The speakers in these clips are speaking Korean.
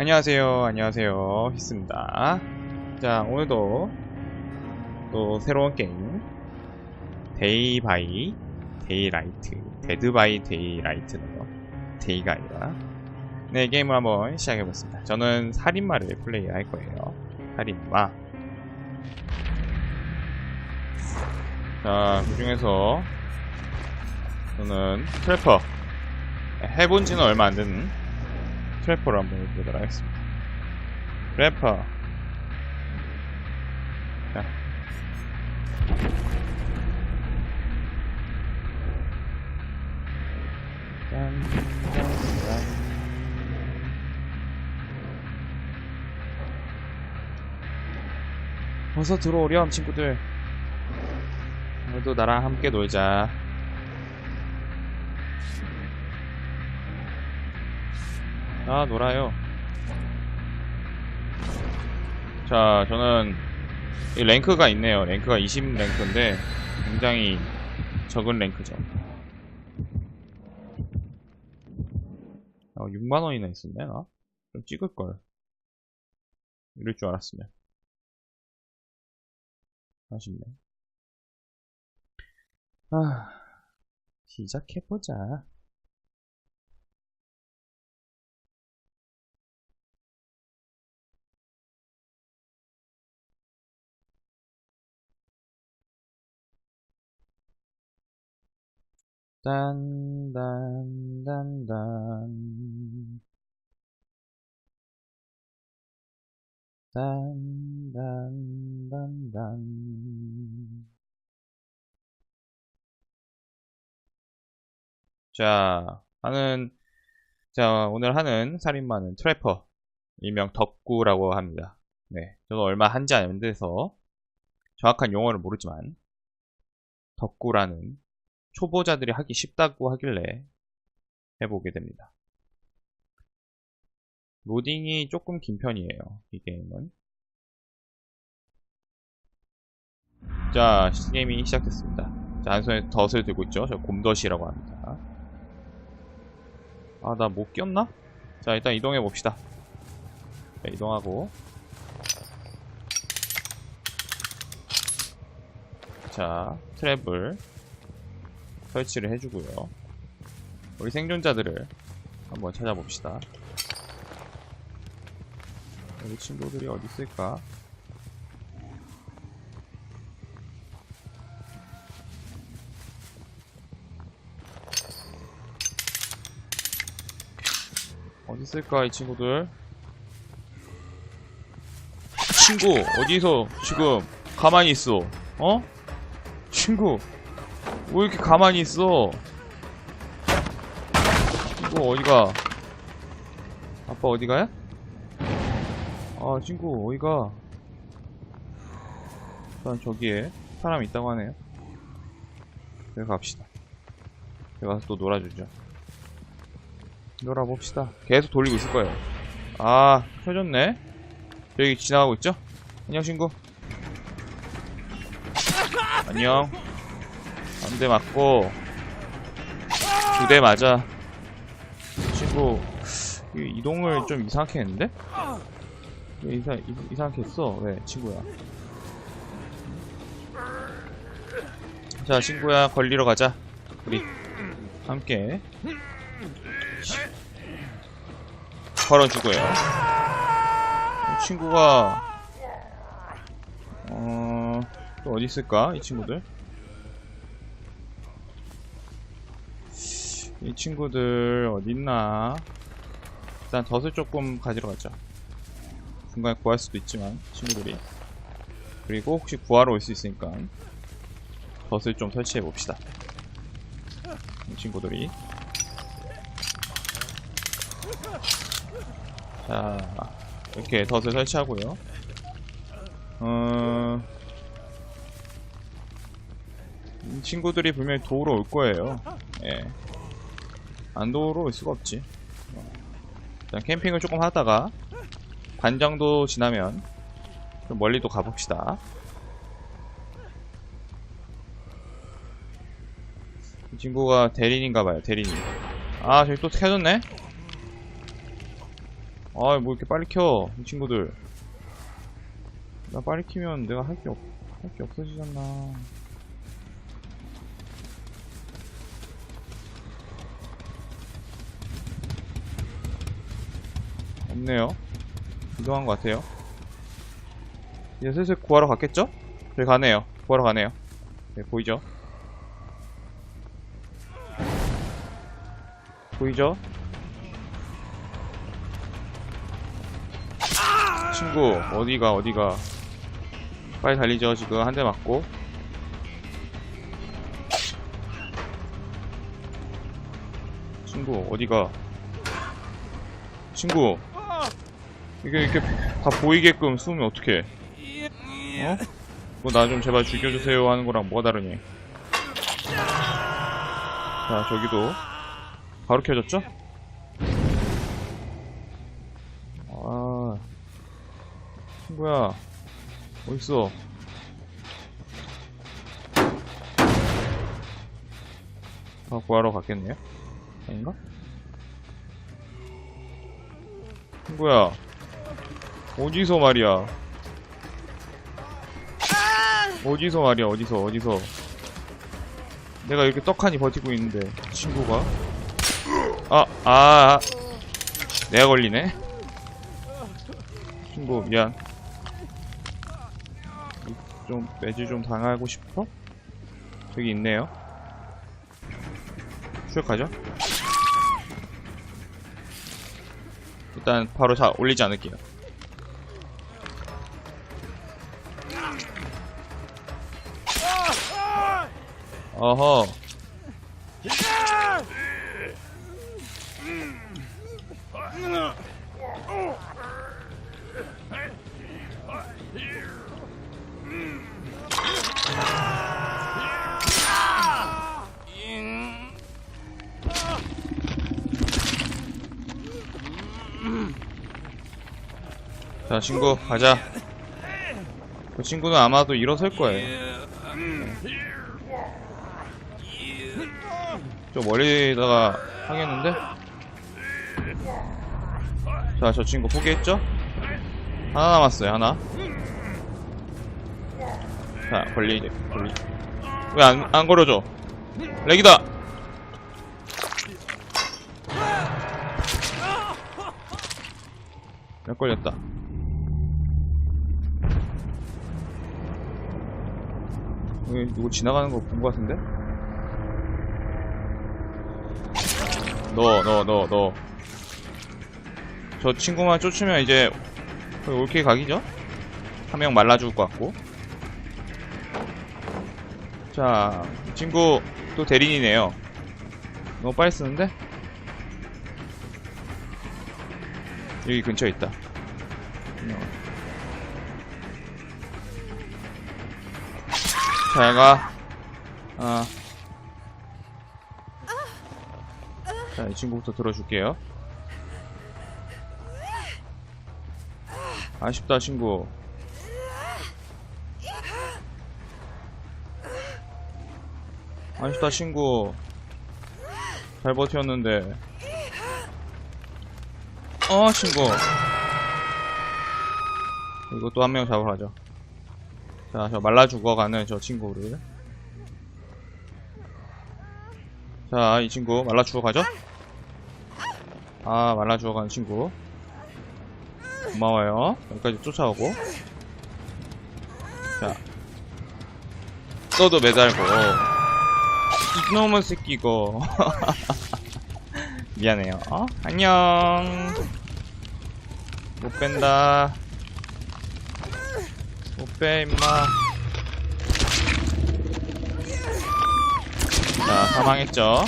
안녕하세요. 안녕하세요. 히스입니다. 자 오늘도 또 새로운 게임. 데이 바이 데이 라이트 데드 바이 데이 라이트네요 데이가 아니라. 네 게임을 한번 시작해보겠습니다. 저는 살인마를 플레이할 거예요. 살인마. 자 그중에서 저는 트래퍼. 해본 지는 얼마 안된 트래퍼를 한번 해보도록 하겠습니다. 트래퍼. 자. 짠, 짠, 짠. 어서 들어오렴 친구들 오늘도 나랑 함께 놀자 아 놀아요. 자 저는 이 랭크가 있네요. 랭크가 20 랭크인데 굉장히 적은 랭크죠. 아, 6만원이나 있었네 나? 좀 찍을걸. 이럴 줄 알았으면. 아쉽네. 아 시작해보자 딴, 딴, 딴, 딴. 딴, 딴, 딴, 딴. 자, 하는, 자, 오늘 하는 살인마는 트래퍼, 일명 덕구라고 합니다. 네, 저도 얼마 한지 안 돼서 정확한 용어를 모르지만, 덕구라는 초보자들이 하기 쉽다고 하길래 해보게 됩니다. 로딩이 조금 긴 편이에요. 이 게임은. 자, 게임이 시작됐습니다. 자, 한 손에 덫을 들고 있죠. 저 곰덫이라고 합니다. 아, 나 못 꼈나? 자, 일단 이동해 봅시다. 네, 이동하고. 자, 트랩을 설치를 해주고요. 우리 생존자들을 한번 찾아봅시다. 우리 친구들이 어디 있을까? 어디 있을까 이 친구들? 친구 어디서 지금 가만히 있어? 어? 친구 왜 이렇게 가만히 있어? 친구 어디가? 아빠 어디가야? 아 친구 어디가? 일단 저기에 사람 있다고 하네요. 여기 갑시다. 여기 가서 또 놀아주죠. 놀아봅시다. 계속 돌리고 있을 거예요. 아 켜졌네. 여기 지나가고 있죠? 안녕 친구. 안녕. 한 대 맞고 두 대 맞아 친구 이 이동을 좀 이상하게 했는데? 왜 이상, 이, 이상하게 했어? 왜 친구야 자 친구야 걸리러 가자 우리 함께 걸어주고요 이 친구가 어... 또 어디 있을까? 이 친구들 이 친구들 어딨나? 일단 덫을 조금 가지러 가자. 중간에 구할 수도 있지만 친구들이. 그리고 혹시 구하러 올 수 있으니까 덫을 좀 설치해 봅시다. 이 친구들이. 자 이렇게 덫을 설치하고요. 어... 이 친구들이 분명히 도우러 올 거예요. 예. 안도로 올 수가 없지. 일단 캠핑을 조금 하다가 반 정도 지나면 좀 멀리 또 가봅시다. 이 친구가 대리인인가봐요, 대리인. 아, 저기 또 켜졌네? 아, 뭐 이렇게 빨리 켜, 이 친구들. 나 빨리 키면 내가 할 게 없, 할 게 없어지잖아. 없네요. 이동한 것 같아요. 이제 슬슬 구하러 갔겠죠? 저희 가네요. 구하러 가네요. 네, 보이죠? 보이죠? 친구 어디가 어디가 빨리 달리죠 지금 한 대 맞고 친구 어디가 친구 이게 이렇게 다 보이게끔 쏘면 어떡해 어? 뭐 나 좀 제발 죽여주세요 하는 거랑 뭐가 다르니 자 저기도 바로 켜졌죠? 아 친구야 어딨어 다 구하러 갔겠네요? 아닌가? 친구야 어디서 말이야 어디서 말이야 어디서 어디서 내가 이렇게 떡하니 버티고 있는데 친구가 아, 아, 아. 내가 걸리네. 친구, 미안. 좀, 매주 좀 당하고 싶어? 저기 있네요. 추격하죠? 일단, 바로 자, 올리지 않을게요. 어허. 자, 친구, 가자. 그 친구는 아마도 일어설 거예요. 좀 멀리다가 하겠는데? 자, 저 친구 포기했죠? 하나 남았어요, 하나. 자, 걸리, 걸리. 왜 안, 안 걸어줘? 렉이다! 렉 걸렸다. 여기 누구 지나가는 거 본 거 같은데? 너, 너, 너, 너. 저 친구만 쫓으면 이제 거의 올케 각이죠? 한 명 말라 죽을 것 같고. 자, 이 친구 또 대리인이네요. 너무 빨리 쓰는데? 여기 근처에 있다. 어. 잘 가. 아. 자, 이 친구부터 들어줄게요. 아쉽다, 친구. 아쉽다, 친구. 잘 버텼는데. 어, 친구. 이거 또 한 명 잡으러 가죠. 자, 저 말라 죽어가는 저 친구를. 자, 이 친구 말라 죽어가죠? 아, 말라 죽어가는 친구. 고마워요. 여기까지 쫓아오고. 자. 너도 매달고. 이놈의 새끼 이거. 미안해요. 어? 안녕. 못 뺀다. 못 빼, 임마. 자, 사망했죠?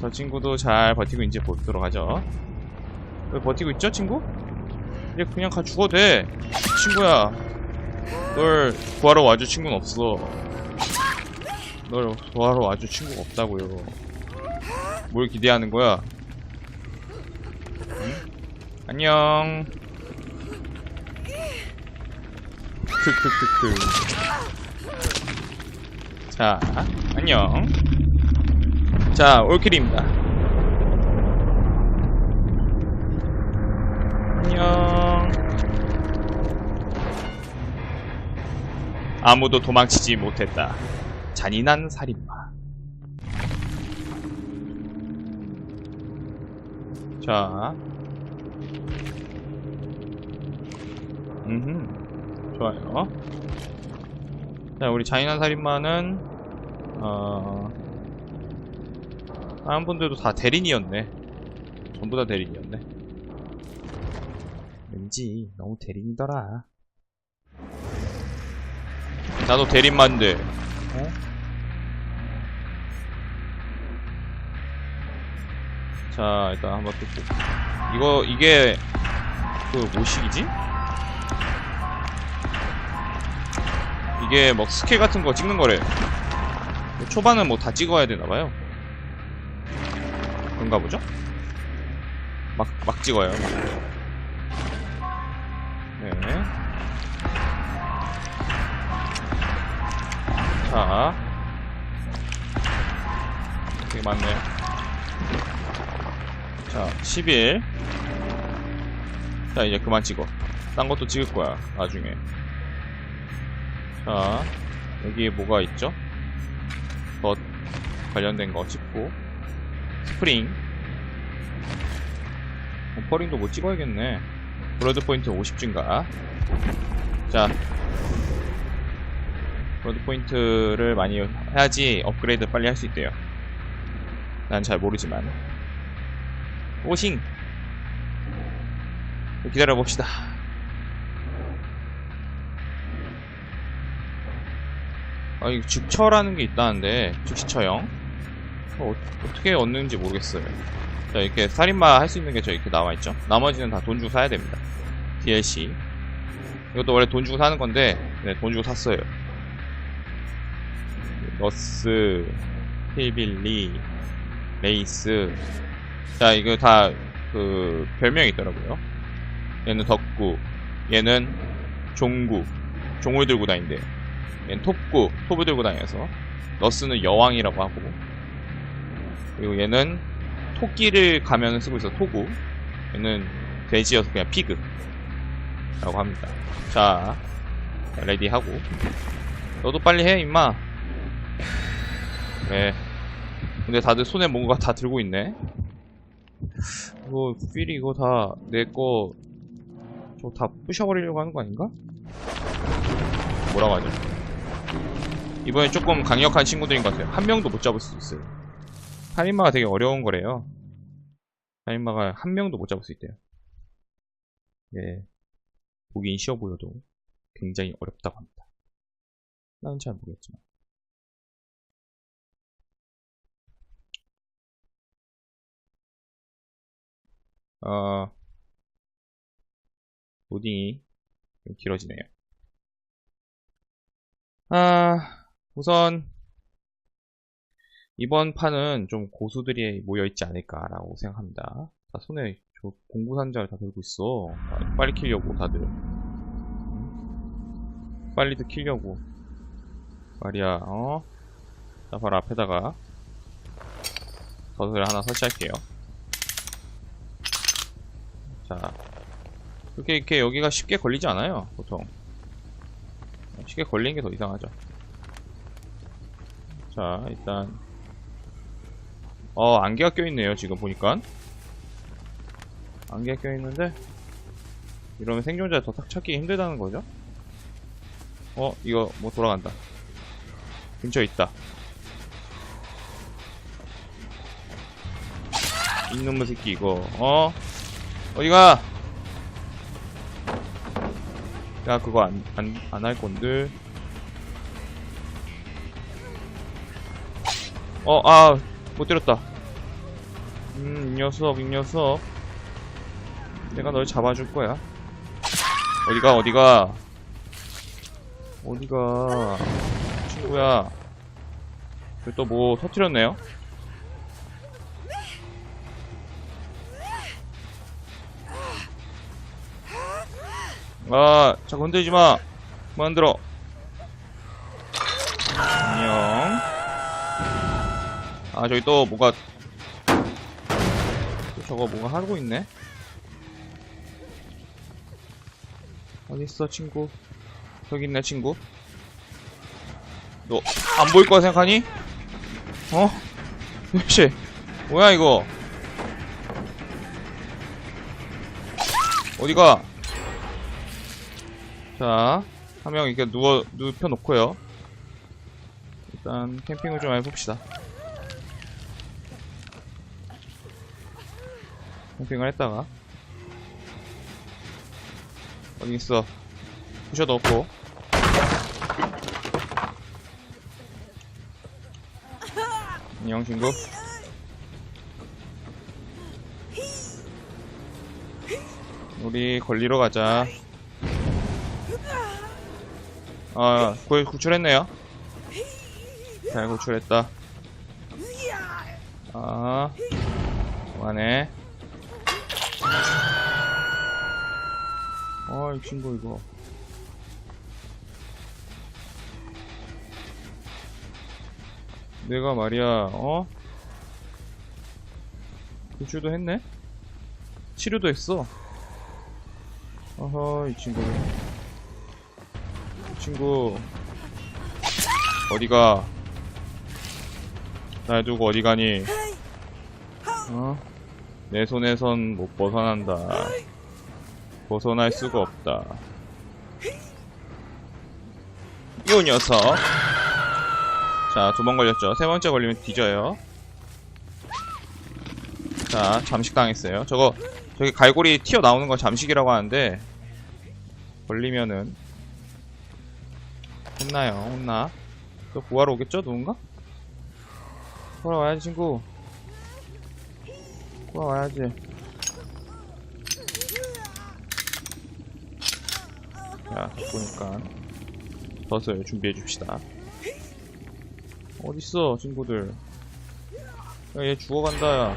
저 친구도 잘 버티고 있는지 보도록 하죠. 왜 버티고 있죠, 친구? 이제 그냥 가 죽어도 돼. 친구야. 널 구하러 와줄 친구는 없어. 널 구하러 와줄 친구가 없다고요. 뭘 기대하는 거야? 응? 안녕. 크크크크. 자, 안녕. 자 올킬입니다. 안녕. 아무도 도망치지 못했다. 잔인한 살인마. 자. 음흠. 좋아요. 자 우리 잔인한 살인마는 어... 다른 분들도 다 대린이었네. 전부 다 대린이었네. 왠지 너무 대린이더라. 나도 대린만데. 어? 자, 일단 한번 또 보- 이거 이게 그 뭐식이지? 이게 뭐 스킬 같은 거 찍는 거래. 초반은 뭐 다 찍어야 되나 봐요. 그런가 보죠? 막, 막 찍어요. 막. 네. 자. 되게 많네. 자, 11. 자, 이제 그만 찍어. 딴 것도 찍을 거야, 나중에. 자, 여기에 뭐가 있죠? 덧 관련된 거 찍고. 스프링. 버퍼링도 뭐 찍어야겠네. 브로드 포인트 50 증가. 자. 브로드 포인트를 많이 해야지 업그레이드 빨리 할 수 있대요. 난 잘 모르지만. 오싱! 기다려봅시다. 아, 이 즉처라는 게 있다는데, 즉시 처형. 어, 어떻게 얻는지 모르겠어요. 자, 이렇게 살인마 할 수 있는 게 저 이렇게 나와있죠? 나머지는 다 돈 주고 사야 됩니다. DLC. 이것도 원래 돈 주고 사는 건데, 네, 돈 주고 샀어요. 너스, 힐빌리, 레이스. 자, 이거 다, 그, 별명이 있더라고요. 얘는 덕구, 얘는 종구, 종을 들고 다닌대. 얘는 톱구, 톱을 들고 다녀서. 너스는 여왕이라고 하고. 그리고 얘는 토끼를 가면을 쓰고 있어, 토구. 얘는 돼지여서 그냥 피그. 라고 합니다. 자, 자, 레디 하고. 너도 빨리 해, 임마. 네. 근데 다들 손에 뭔가 다 들고 있네. 이거, 필이 이거 다, 내 거, 저 다 부셔버리려고 하는 거 아닌가? 뭐라고 하죠? 이번에 조금 강력한 친구들인 것 같아요. 한 명도 못 잡을 수 있어요. 살인마가 되게 어려운 거래요. 살인마가 한 명도 못 잡을 수 있대요. 예. 보긴 쉬워 보여도 굉장히 어렵다고 합니다. 나는 잘 모르겠지만. 어, 로딩이 좀 길어지네요. 아, 우선, 이번 판은 좀 고수들이 모여있지 않을까라고 생각합니다. 다 손에 저 공부산자를 다 들고 있어. 아, 빨리 키려고 다들. 응? 빨리도 키려고. 말이야, 어? 자, 바로 앞에다가 덫을 하나 설치할게요. 자, 그렇게 이렇게 여기가 쉽게 걸리지 않아요, 보통. 쉽게 걸리는 게 더 이상하죠. 자, 일단 어, 안개가 껴있네요, 지금 보니까. 안개가 껴있는데, 이러면 생존자 더딱 찾기 힘들다는 거죠? 어, 이거 뭐 돌아간다. 근처에 있다. 이놈의 새끼, 이거. 어? 어디가? 야, 그거 안, 안, 안 할 건데. 어, 아, 못 때렸다. 음, 이 녀석, 이 녀석. 내가 널 잡아줄 거야. 어디가, 어디가. 어디가. 친구야. 또뭐 터트렸네요? 아, 자, 건들지 마. 그만 들어. 안녕. 아, 저기 또 뭐가. 또 저거 뭐가 하고 있네? 어딨어, 친구? 저기 있네, 친구. 너 안 보일 거라 생각하니? 어? 도대체 뭐야 이거? 어디가? 자, 한 명 이렇게 누워 눕혀 놓고요. 일단 캠핑을 좀 해봅시다. 캠핑을 했다가 어디 있어? 부셔도 없고. 안녕 친구. 우리 걸리러 가자. 아, 구, 구출했네요. 잘 구출했다. 아, 그만해. 아, 이 친구 이거. 내가 말이야, 어? 구출도 했네? 치료도 했어. 어허, 이 친구. 이 친구. 어디가? 날 두고 어디 가니? 어? 내 손에선 못 벗어난다. 벗어날 수가 없다. 이 녀석. 자, 두 번 걸렸죠. 세 번째 걸리면 뒤져요. 자, 잠식 당했어요. 저거, 저기 갈고리 튀어나오는 건 잠식이라고 하는데, 걸리면은, 혼나요, 혼나. 저 구하러 오겠죠, 누군가? 구하러 와야지, 친구. 구하러 와야지. 자, 보니까 덫을 준비해 줍시다. 어딨어, 친구들. 야, 얘 죽어간다, 야.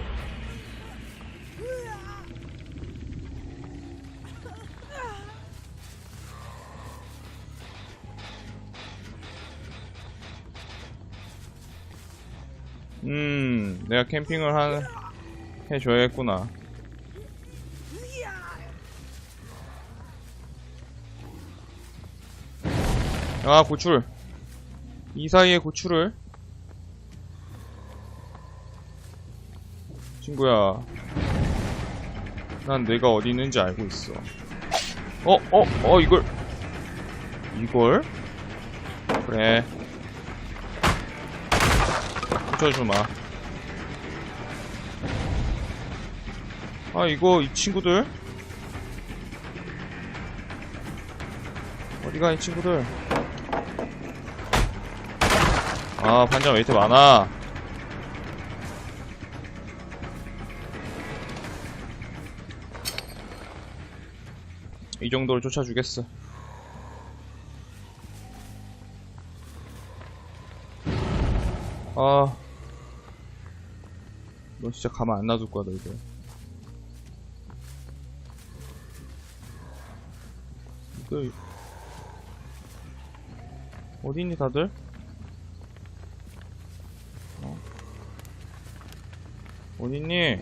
음, 내가 캠핑을 한, 해줘야겠구나. 아, 고출. 이 사이에 고출을. 친구야. 난 내가 어디 있는지 알고 있어. 어, 어, 어, 이걸. 이걸? 그래. 붙여주마. 아, 이거, 이 친구들? 어디가, 이 친구들? 아, 반장 웨이트 많아. 이 정도로 쫓아주겠어. 아. 너 진짜 가만 안 놔둘 거야, 너 이거. 이거. 어디 있니, 다들? 있니?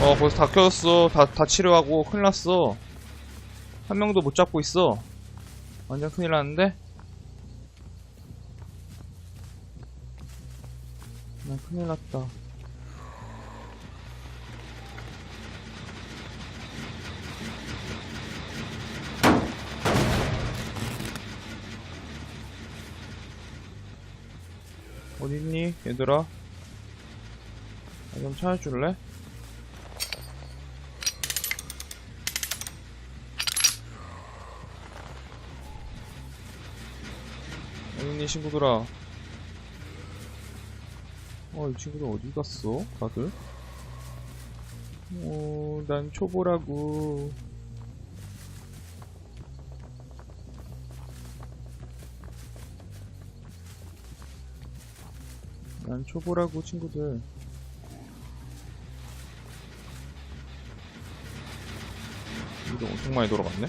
어, 벌써 다 켜졌어. 다, 다 치료하고 큰일 났어. 한 명도 못 잡고 있어. 완전 큰일 났는데? 나 큰일 났다. 어딨니, 얘들아? 나 좀 찾아줄래? 어딨니, 친구들아? 어, 이 친구들 어디 갔어? 다들? 어, 난 초보라고. 난 초보라고, 친구들. 이거 엄청 많이 돌아갔네?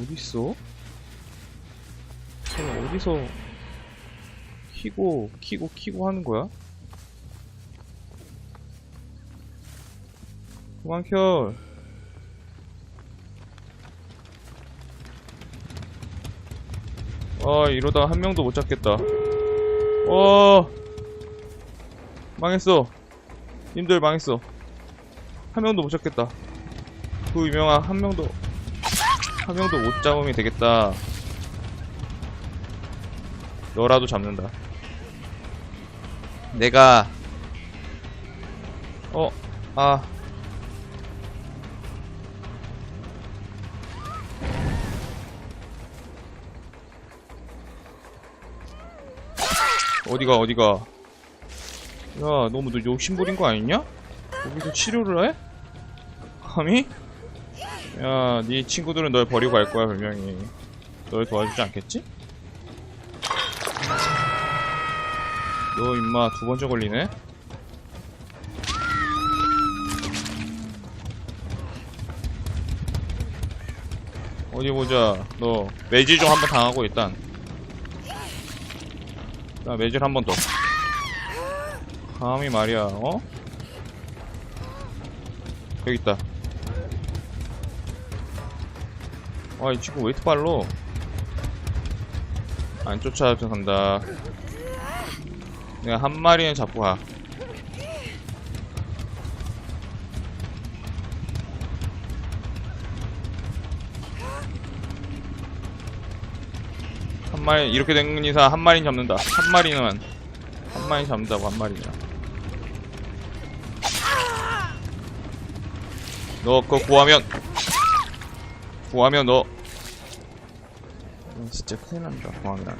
어딨어? 어디서 키고 키고 키고 하는 거야? 그만 켜. 아 이러다 한 명도 못 잡겠다. 와 망했어. 님들 망했어. 한 명도 못 잡겠다. 그 유명한 한 명도 한 명도 못 잡으면 되겠다. 너라도 잡는다. 내가 어, 아. 어디가 어디가 야 너무 너 욕심부린 거 아니냐? 여기서 치료를 해? 감히? 야, 네 친구들은 널 버리고 갈 거야, 분명히. 널 도와주지 않겠지? 너 임마 두 번째 걸리네? 어디 보자. 너 매질 좀 한번 당하고 일단. 자, 매질 한 번 더. 감히 말이야, 어? 여기 있다. 아, 이 친구 왜 이렇게 빨로? 안 쫓아도 간다. 내가 한 마리는 잡고 가. 한 마리, 이렇게 된 이상 한 마리는 잡는다. 한 마리는, 한 마리 잡는다고, 한 마리는. 너 그거 구하면 구하면 너 어, 진짜 큰일 난다 구하면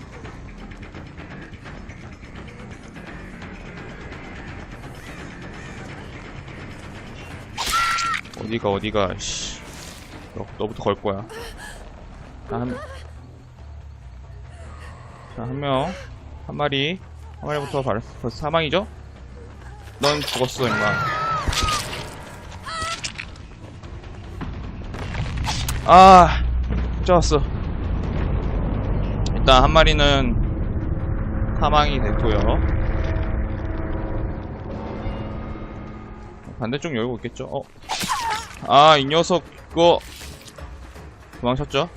어디가 어디가 씨. 너, 너부터 걸 거야 자한 자, 한 명, 한 마리, 한 마리부터 벌써, 벌써 사망이죠? 넌 죽었어, 임마. 아, 쫓아왔어. 일단 한 마리는 사망이 됐고요. 반대쪽 열고 있겠죠? 어. 아, 이 녀석, 그거. 도망쳤죠?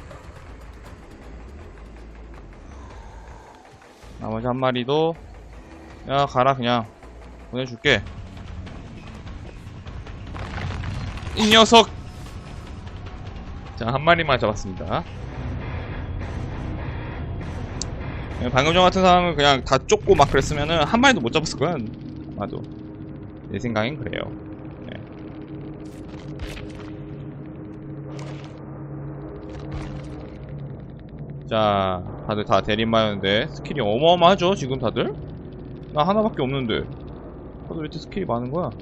나머지 한 마리도, 야, 가라, 그냥. 보내줄게. 이 녀석! 자, 한 마리만 잡았습니다. 예, 방금 전 같은 상황은 그냥 다 쫓고 막 그랬으면은 한 마리도 못 잡았을 거야. 아마도. 내 생각엔 그래요. 자, 다들 다 대립마였는데 스킬이 어마어마하죠, 지금 다들? 나 하나밖에 없는데. 다들 왜 이렇게 스킬이 많은 거야?